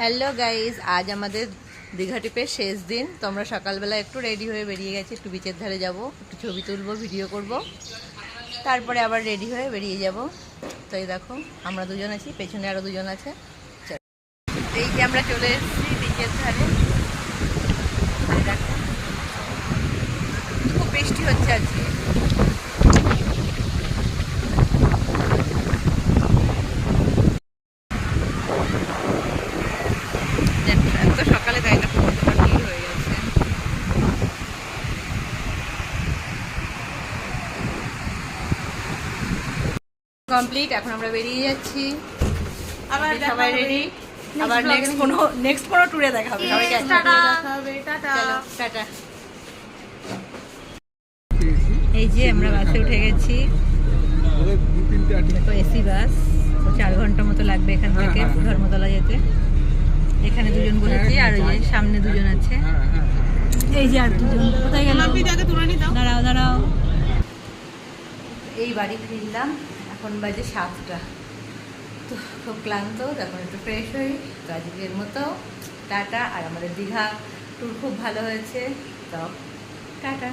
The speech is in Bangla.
হ্যালো গাইজ আজ আমাদের দীঘা ট্রিপের শেষ দিন। তো আমরা সকালবেলা একটু রেডি হয়ে বেরিয়ে গেছি। একটু বিচের ধারে যাব। একটু ছবি তুলবো ভিডিও করব। তারপরে আবার রেডি হয়ে বেরিয়ে যাব। তো এই দেখো, আমরা দুজন আছি, পেছনে আরও দুজন আছে। এই যে আমরা চলে এসেছি বিচের ধারে। খুব বৃষ্টি হচ্ছে আজকে। কমপ্লিট এখন আমরা বেরিয়ে যাচ্ছি। আবার সবাই দেখা হবে। রেডি আবার নেক্সট নাকি? কোনো নেক্সট কোনো ট্যুরে দেখা হবে সবাইকে টাটা টাটা চলো টাটা। এই যে আমরা বাসে উঠে গেছি। এসি বাস চার ঘণ্টা মতো লাগবে এখান থেকে ধর্মতলা যেতে। এখানে দুজন বসেছি আর ওই যে সামনে দুজন আছে। এই যে আর দুজন। কোথায় গেল? দাঁড়াও দাঁড়াও। এই বাড়ি ফিরলাম। এখন বাজে সাতটা। তো খুব ক্লান্ত, তখন একটু ফ্রেশ হই, তো আজকের মতো। টাটা, আর আমাদের দীঘা ট্যুর খুব ভালো হয়েছে। তো টাটা।